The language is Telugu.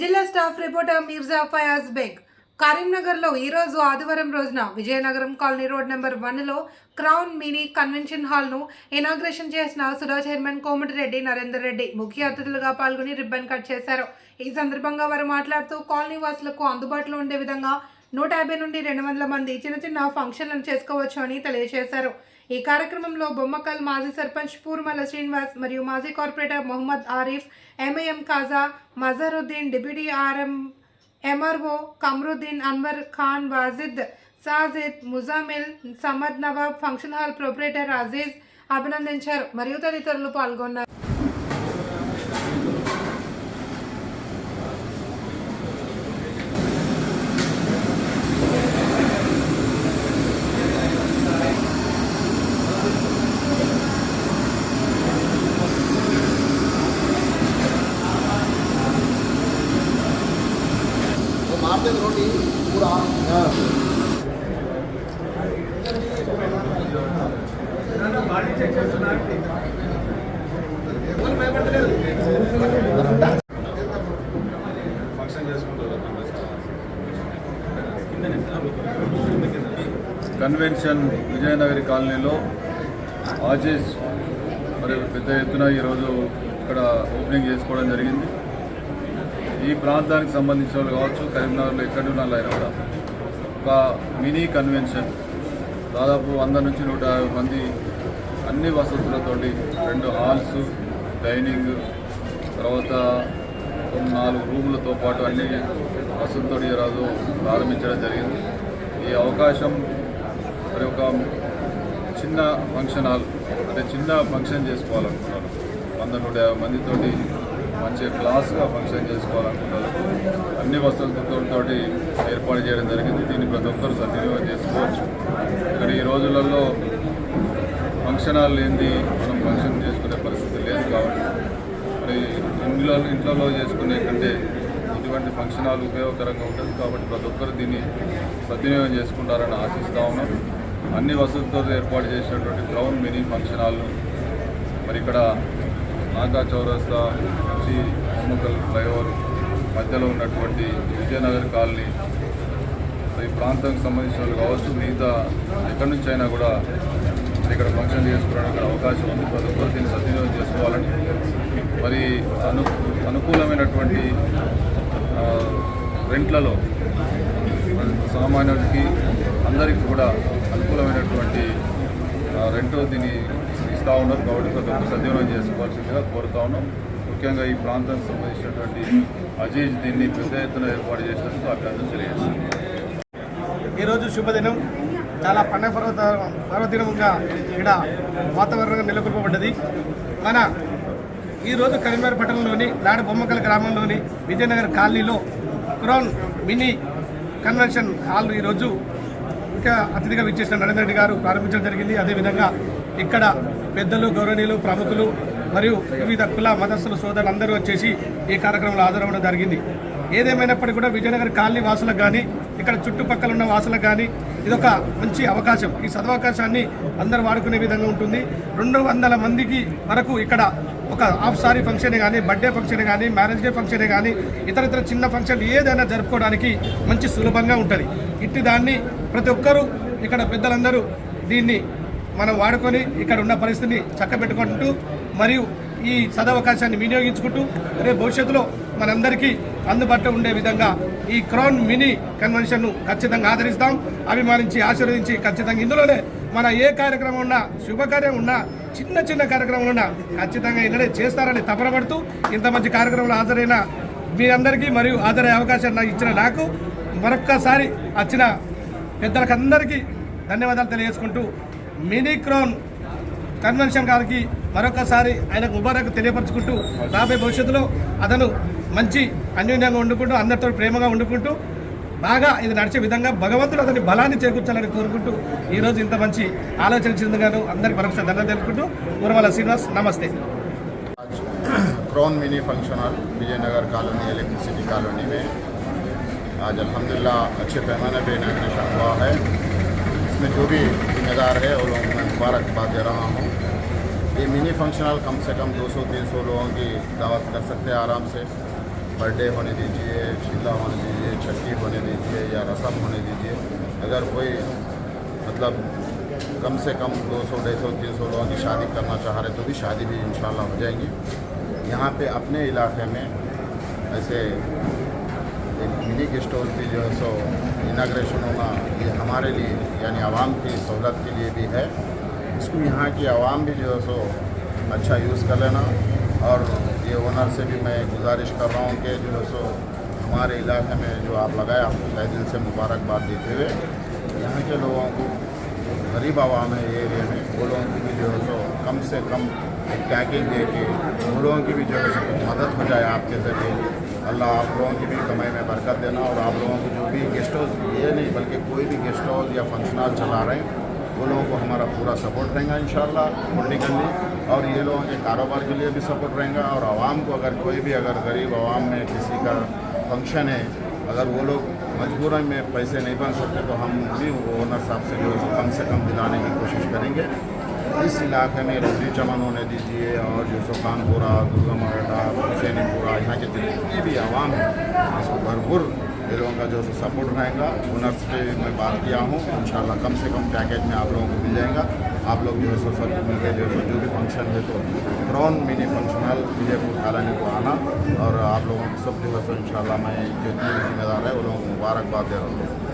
జిల్లా స్టాఫ్ రిపోర్టర్ మీర్జా ఫయాజ్ బేగ్. కరీంనగర్లో ఈరోజు ఆదివారం రోజున విజయనగరం కాలనీ రోడ్ నెంబర్ వన్లో క్రౌన్ మినీ కన్వెన్షన్ హాల్ను ఇనాగ్రేషన్ చేసిన సుడా చైర్మన్ కోమటిరెడ్డి నరేందర్ రెడ్డి ముఖ్య అతిథులుగా పాల్గొని రిబ్బన్ కట్ చేశారు. ఈ సందర్భంగా వారు మాట్లాడుతూ కాలనీ వాసులకు అందుబాటులో ఉండే విధంగా నూట యాభై నుండి రెండు వందల మంది చిన్న చిన్న ఫంక్షన్లను చేసుకోవచ్చు అని తెలియజేశారు. ఈ కార్యక్రమంలో బొమ్మకల్ మాజీ సర్పంచ్ పూర్మల శ్రీనివాస్ మరియు మాజీ corporator Mohammed Arif M A M Khaja Mazaruddin deputy R M M R O Kamaruddin Anwar Khan Wajid Sajid Muzammil Samad Nawab function hall proprietor Aziz అభినందించారు. మరియు తదితరులు పాల్గొన్నారు. ಮಾಡ್ತಿದ್ರು ನೋಡಿ కన్వెన్షన్ విజయనగరి కాలనీలో ఆజీస్ మరి పెద్ద ఎత్తున ఈరోజు ఇక్కడ ఓపెనింగ్ చేసుకోవడం జరిగింది. ఈ ప్రాంతానికి సంబంధించిన వాళ్ళు కావచ్చు కరీంనగర్లో ఎక్కడ ఉన్న కూడా ఒక మినీ కన్వెన్షన్ దాదాపు వంద నుంచి నూట యాభై మంది అన్ని వసతులతోటి రెండు హాల్స్ డైనింగ్ తర్వాత నాలుగు రూములతో పాటు అన్ని వసతులతో ఈరోజు ప్రారంభించడం జరిగింది. ఈ అవకాశం మరి ఒక చిన్న ఫంక్షన్ హాల్ అంటే చిన్న ఫంక్షన్ చేసుకోవాలనుకున్నాను వంద నూట యాభై మందితోటి మంచిగా క్లాస్గా ఫంక్షన్ చేసుకోవాలనుకున్నారు. అన్ని వసతులతో ఏర్పాటు చేయడం జరిగింది. దీన్ని ప్రతి ఒక్కరు సద్వినియోగం చేసుకోవచ్చు. ఇక్కడ ఈ రోజులలో ఫంక్షన్ హాల్ లేనిది మనం ఫంక్షన్ చేసుకునే పరిస్థితి లేదు కాబట్టి. మరి ఇంట్లో ఇంట్లో చేసుకునే కంటే ఇటువంటి ఫంక్షన్ హాల్ ఉపయోగకరంగా ఉంటుంది కాబట్టి ప్రతి ఒక్కరు దీన్ని సద్వినియోగం చేసుకుంటారని ఆశిస్తా ఉన్నాం. అన్ని వసతులతో ఏర్పాటు చేసినటువంటి గ్రౌండ్ మినీ ఫంక్షన్ హాల్ మరి ఇక్కడ నాగా చౌరస్తా నుంచి హనుమకల్ ఫ్లైఓవర్ మధ్యలో ఉన్నటువంటి విజయనగర్ కాలనీ మరి ఈ ప్రాంతానికి సంబంధించిన వాళ్ళు కావచ్చు మిగతా ఎక్కడి నుంచి అయినా కూడా ఇక్కడ ఫంక్షన్ చేసుకోవడానికి అవకాశం ఉంది. ప్రతి ఒక్కరు దీన్ని సద్వినియోగం చేసుకోవాలని. మరి అను అనుకూలమైనటువంటి రెంట్లలో సామాన్యుడికి అందరికీ కూడా అనుకూలమైనటువంటి రెంట్ దీన్ని ఇస్తూ ఉన్నారు కాబట్టి ప్రతి ఒక్కరు సద్వినియోగం చేసుకోవాల్సిందిగా కోరుతా ఉన్నాం. ముఖ్యంగా ఈ ప్రాంతానికి సంబంధించినటువంటి అజీజ్ దీన్ని పెద్ద ఎత్తున ఏర్పాటు చేసినందుకు అభ్యర్థన తెలియజేస్తున్నాం ఈరోజు శుభదినం. చాలా పండగ పర్వత పర్వదినంగా ఇక్కడ వాతావరణంగా నెలకొల్పబడ్డది. మన ఈరోజు కరీంనగర్ పట్టణంలోని నాడు బొమ్మకల్ గ్రామంలోని విజయనగర్ కాలనీలో క్రౌన్ మినీ కన్వెన్షన్ హాల్ ఈరోజు ఇంకా అతిథిగా విచ్చేసిన నరేంద్ర రెడ్డి గారు ప్రారంభించడం జరిగింది. అదేవిధంగా ఇక్కడ పెద్దలు గౌరవనీయులు ప్రముఖులు మరియు వివిధ కుల మదస్సుల సోదరులందరూ వచ్చేసి ఈ కార్యక్రమంలో హాజరవడం జరిగింది. ఏదేమైనప్పటికీ కూడా విజయనగర్ కాలనీ వాసులకు కానీ ఇక్కడ చుట్టుపక్కల ఉన్న వాసులకు కానీ ఇదొక మంచి అవకాశం. ఈ సదవకాశాన్ని అందరూ వాడుకునే విధంగా ఉంటుంది. రెండు వందల మందికి వరకు ఇక్కడ ఒక హాఫ్ సారీ ఫంక్షన్ కానీ బర్త్డే ఫంక్షన్ కానీ మ్యారేజ్ డే ఫంక్షన్ కానీ ఇతర ఇతర చిన్న ఫంక్షన్ ఏదైనా జరుపుకోవడానికి మంచి సులభంగా ఉంటుంది. ఇట్టి దాన్ని ప్రతి ఒక్కరూ ఇక్కడ పెద్దలందరూ దీన్ని మనం వాడుకొని ఇక్కడ ఉన్న పరిస్థితిని చక్కబెట్టుకుంటూ మరియు ఈ సదవకాశాన్ని వినియోగించుకుంటూ రేపు భవిష్యత్తులో మనందరికీ అందుబాటులో ఉండే విధంగా ఈ క్రౌన్ మినీ కన్వెన్షన్ను ఖచ్చితంగా ఆదరిస్తాం. అభిమానించి ఆశీర్వదించి ఖచ్చితంగా ఇందులోనే మన ఏ కార్యక్రమం ఉన్నా శుభకార్యం ఉన్నా చిన్న చిన్న కార్యక్రమాలు ఉన్నా ఖచ్చితంగా ఇళ్ళనే చేస్తారని తపనపడుతూ ఇంత మంచి కార్యక్రమంలో హాజరైన మీ అందరికీ మరియు హాజరయ్యే అవకాశం ఇచ్చిన నాకు మరొక్కసారి వచ్చిన పెద్దలకందరికీ ధన్యవాదాలు తెలియజేసుకుంటూ మినీ క్రౌన్ కన్వెన్షన్ గారికి మరొకసారి ఆయనకు ముబారక్ తెలియపరచుకుంటూ రాబోయే భవిష్యత్తులో అతను మంచి అన్యోన్యంగా వండుకుంటూ అందరితో ప్రేమగా వండుకుంటూ బాగా ఇది నడిచే విధంగా భగవంతుడు అతని బలాన్ని చేకూర్చాలని కోరుకుంటూ ఈరోజు ఇంత మంచి ఆలోచన చెందుగాను అందరికి మరొకసారి ధన్యవాదాలు తెలుపుకుంటూ ఊరమల శ్రీనివాస్ నమస్తే crown mini function hall Vijayanagar colony electricity colony में आज अल्हम्दुलिल्लाह अच्छे पैमाने पे इनाग्रेशन हुआ है اس میں جو بھی ذمہ دار ہے، وہ لوگوں کو میں مبارکباد دے رہا ہوں۔ یہ منی فنکشنل کم سے کم دو سو، تین سو لوگوں کی دعوت کر سکتے ہیں آرام سے۔ برڈے ڈے ہونے دیجیے شیلہ ہونے دیجیے چھٹی ہونے دیجیے یا رسم ہونے دیجیے اگر کوئی مطلب کم سے کم دو سو، ڈھائی سو، تین سو لوگوں کی شادی کرنا چاہ رہے تو بھی شادی بھی انشاءاللہ ہو جائیں گی۔ یہاں پہ اپنے علاقے میں ایسے ایک کلینک اسٹور کی جو ہے سو اناگریشن ہونا یہ ہمارے لیے یعنی عوام کی سہولت کے لیے بھی ہے۔ اس کو یہاں کی عوام بھی جو ہے سو اچھا یوز کر لینا۔ اور یہ اونر سے بھی میں گزارش کر رہا ہوں کہ جو ہے سو ہمارے علاقے میں جو آپ لگایا ہم کو دل سے مبارکباد دیتے ہوئے یہاں کے لوگوں کو، غریب عوام ہے ایریے میں وہ لوگوں کی بھی جو ہے سو کم سے کم پیکنگ دے کے وہ لوگوں کی بھی جو ہے سو مدد ہو جائے آپ کے ذریعے۔ اللہ آپ لوگوں کی بھی کمائی میں برکت دینا اور آپ لوگوں کو جو بھی گیسٹ ہاؤس یہ نہیں بلکہ کوئی بھی گیسٹ ہاؤس یا فنکشن چلا رہے ہیں، وہ لوگوں کو ہمارا پورا سپورٹ رہے گا انشاءاللہ پولیٹیکلی اور یہ لوگوں کے کاروبار کے لیے بھی سپورٹ رہے گا۔ اور عوام کو اگر کوئی بھی اگر غریب عوام میں کسی کا فنکشن ہے، اگر وہ لوگ مجبوراً میں پیسے نہیں بن سکتے، تو ہم بھی وہ اونر صاحب سے جو کم سے کم دلانے کی کوشش کریں گے۔ اس علاقے میں روزی چمن ہونے دیجیے اور جو سو خان پورہ درگا مراٹھا پورا پورہ، یہاں کے جتنی بھی عوام ہے اس کو بھرپور یہ لوگوں کا جو سپورٹ رہے گا ہنر پہ میں بات کیا ہوں، انشاءاللہ کم سے کم پیکیج میں آپ لوگوں کو مل جائے گا۔ آپ لوگ جو ہے سو سب مل کے جو ہے جو بھی فنکشن ہے تو ڈرون منی فنکشنل مجھے پور کالانی کو آنا اور آپ لوگوں کو سب جو ہے سو انشاءاللہ میں جتنے بھی ذمہ دار ہے وہ لوگوں کو مبارکباد دے رہا ہوں۔